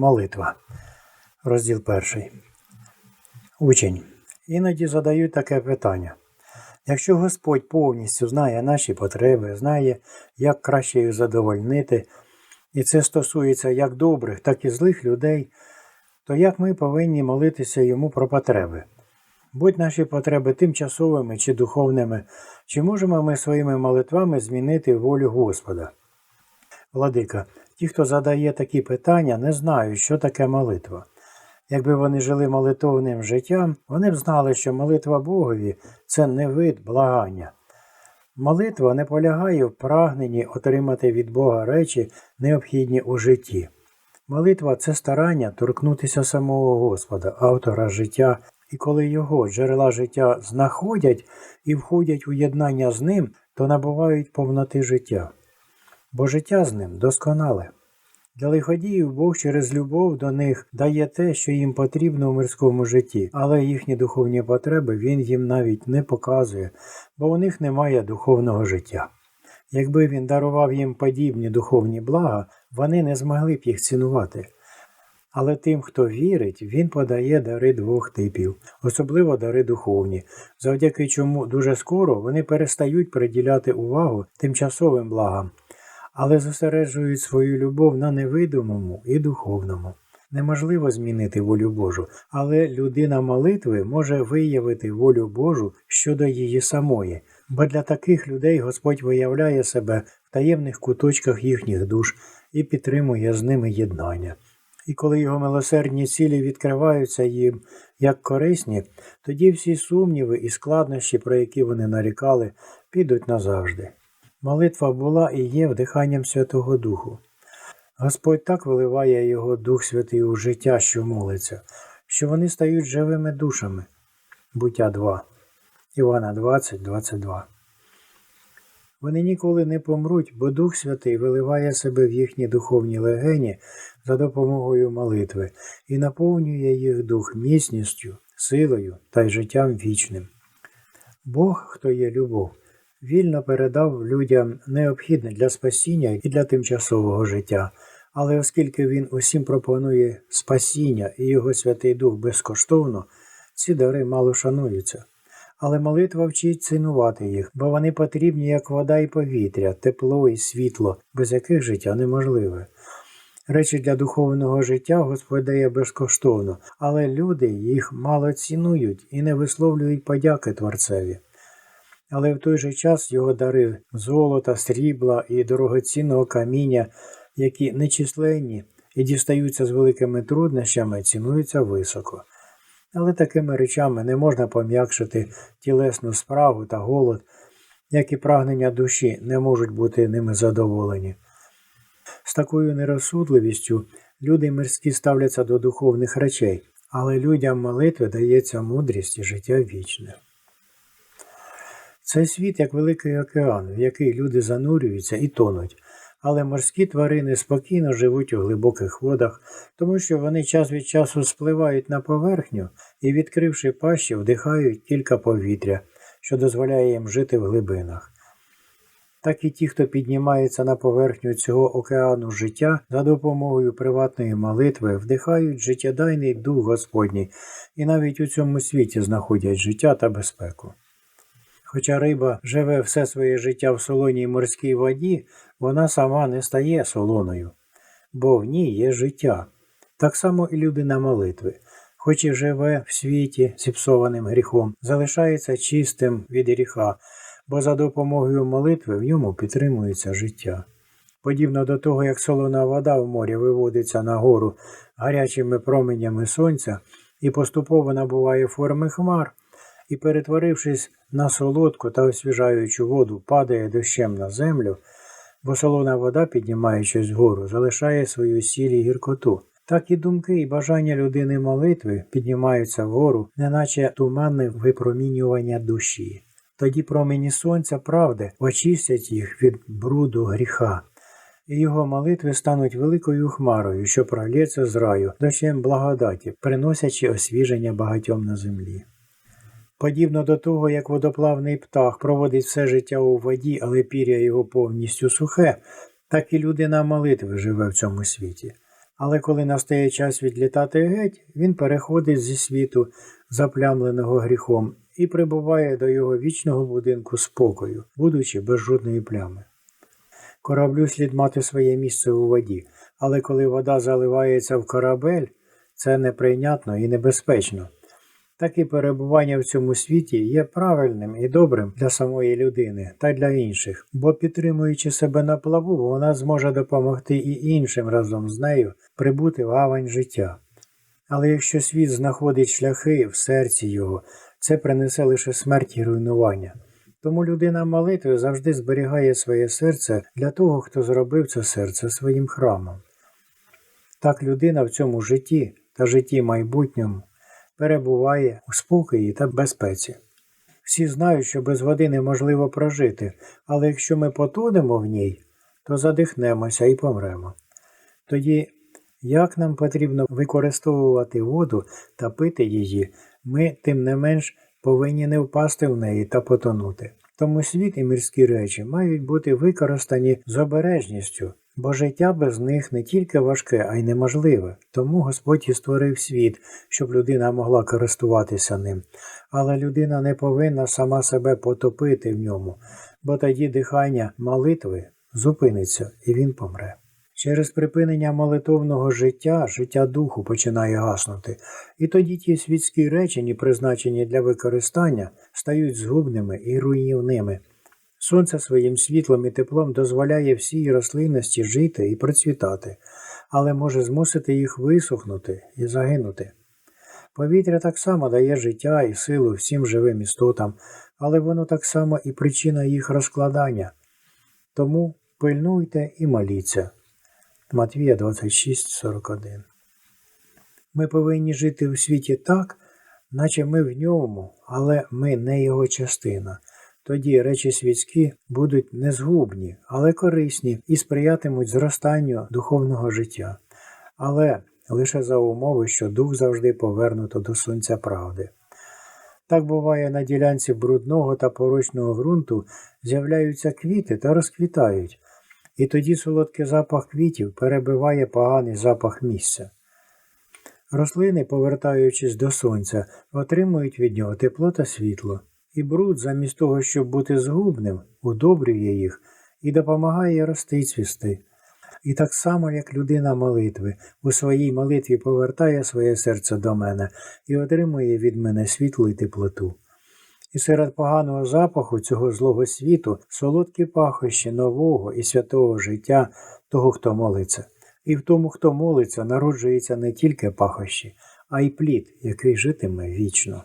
Молитва. Розділ перший. Учень. Іноді задають таке питання. Якщо Господь повністю знає наші потреби, знає, як краще їх задовольнити, і це стосується як добрих, так і злих людей, то як ми повинні молитися йому про потреби? Будь наші потреби тимчасовими чи духовними, чи можемо ми своїми молитвами змінити волю Господа? Владика, ті, хто задає такі питання, не знають, що таке молитва. Якби вони жили молитовним життям, вони б знали, що молитва Богові це не вид благання. Молитва не полягає в прагненні отримати від Бога речі, необхідні у житті. Молитва це старання торкнутися самого Господа, автора життя, і коли його джерела життя знаходять і входять у єднання з ним, то набувають повноти життя. Бо життя з ним досконале. Для лиходіїв Бог через любов до них дає те, що їм потрібно в мирському житті, але їхні духовні потреби він їм навіть не показує, бо у них немає духовного життя. Якби він дарував їм подібні духовні блага, вони не змогли б їх цінувати. Але тим, хто вірить, він подає дари двох типів, особливо дари духовні, завдяки чому дуже скоро вони перестають приділяти увагу тимчасовим благам, але зосереджують свою любов на невидимому і духовному. Неможливо змінити волю Божу, але людина молитви може виявити волю Божу щодо її самої, бо для таких людей Господь виявляє себе в таємних куточках їхніх душ і підтримує з ними єднання. І коли його милосердні цілі відкриваються їм як корисні, тоді всі сумніви і складнощі, про які вони нарікали, підуть назавжди. Молитва була і є вдиханням Святого Духу. Господь так виливає його Дух Святий у життя, що молиться, що вони стають живими душами. Буття 2. Івана 20, 22. Вони ніколи не помруть, бо Дух Святий виливає себе в їхні духовні легені за допомогою молитви і наповнює їх дух міцністю, силою та й життям вічним. Бог, хто є любов, вільно передав людям необхідне для спасіння і для тимчасового життя, але оскільки він усім пропонує спасіння і його Святий Дух безкоштовно, ці дари мало шануються. Але молитва вчить цінувати їх, бо вони потрібні як вода і повітря, тепло і світло, без яких життя неможливе. Речі для духовного життя Господь дає безкоштовно, але люди їх мало цінують і не висловлюють подяки Творцеві. Але в той же час його дари золота, срібла і дорогоцінного каміння, які нечисленні і дістаються з великими труднощами, цінуються високо. Але такими речами не можна пом'якшити тілесну справу та голод, як і прагнення душі не можуть бути ними задоволені. З такою нерозсудливістю люди мирські ставляться до духовних речей, але людям молитви дається мудрість і життя вічне. Цей світ як великий океан, в який люди занурюються і тонуть, але морські тварини спокійно живуть у глибоких водах, тому що вони час від часу спливають на поверхню і, відкривши пащі, вдихають кілька повітря, що дозволяє їм жити в глибинах. Так і ті, хто піднімається на поверхню цього океану життя за допомогою приватної молитви, вдихають життєдайний дух Господній і навіть у цьому світі знаходять життя та безпеку. Хоча риба живе все своє життя в солоній морській воді, вона сама не стає солоною, бо в ній є життя. Так само і людина молитви, хоч і живе в світі зіпсованим гріхом, залишається чистим від гріха, бо за допомогою молитви в ньому підтримується життя. Подібно до того, як солона вода в морі виводиться нагору гарячими променями сонця і поступово набуває форми хмар, і, перетворившись на солодку та освіжаючу воду, падає дощем на землю, бо солона вода, піднімаючись вгору, залишає свою сіль і гіркоту. Так і думки і бажання людини молитви піднімаються вгору, неначе туманне випромінювання душі. Тоді промені сонця правди очистять їх від бруду гріха, і його молитви стануть великою хмарою, що пролється з раю, дощем благодаті, приносячи освіження багатьом на землі. Подібно до того, як водоплавний птах проводить все життя у воді, але пір'я його повністю сухе, так і людина молитви живе в цьому світі. Але коли настає час відлітати геть, він переходить зі світу, заплямленого гріхом, і прибуває до його вічного будинку спокою, будучи без жодної плями. Кораблю слід мати своє місце у воді, але коли вода заливається в корабель, це неприйнятно і небезпечно. Так і перебування в цьому світі є правильним і добрим для самої людини та для інших, бо підтримуючи себе на плаву, вона зможе допомогти і іншим разом з нею прибути в гавань життя. Але якщо світ знаходить шляхи в серці його, це принесе лише смерть і руйнування. Тому людина молитви завжди зберігає своє серце для того, хто зробив це серце своїм храмом. Так людина в цьому житті та житті майбутньому перебуває у спокої та безпеці. Всі знають, що без води неможливо прожити, але якщо ми потонемо в ній, то задихнемося і помремо. Тоді, як нам потрібно використовувати воду та пити її, ми, тим не менш, повинні не впасти в неї та потонути. Тому світ і мирські речі мають бути використані з обережністю, бо життя без них не тільки важке, а й неможливе. Тому Господь і створив світ, щоб людина могла користуватися ним. Але людина не повинна сама себе потопити в ньому, бо тоді дихання молитви зупиниться і він помре. Через припинення молитовного життя, життя духу починає гаснути, і тоді ті світські речені, призначені для використання, стають згубними і руйнівними. Сонце своїм світлом і теплом дозволяє всій рослинності жити і процвітати, але може змусити їх висохнути і загинути. Повітря так само дає життя і силу всім живим істотам, але воно так само і причина їх розкладання. Тому пильнуйте і моліться. Матвія 26,41 Ми повинні жити у світі так, наче ми в ньому, але ми не його частина. Тоді речі світські будуть не згубні, але корисні і сприятимуть зростанню духовного життя. Але лише за умови, що дух завжди повернуто до сонця правди. Так буває на ділянці брудного та порочного ґрунту з'являються квіти та розквітають, і тоді солодкий запах квітів перебиває поганий запах місця. Рослини, повертаючись до сонця, отримують від нього тепло та світло, і бруд, замість того, щоб бути згубним, удобрює їх і допомагає рости цвісти. І так само, як людина молитви, у своїй молитві повертає своє серце до мене і отримує від мене світло і теплоту. І серед поганого запаху цього злого світу солодкі пахощі нового і святого життя того, хто молиться. І в тому, хто молиться, народжується не тільки пахощі, а й плід, який житиме вічно.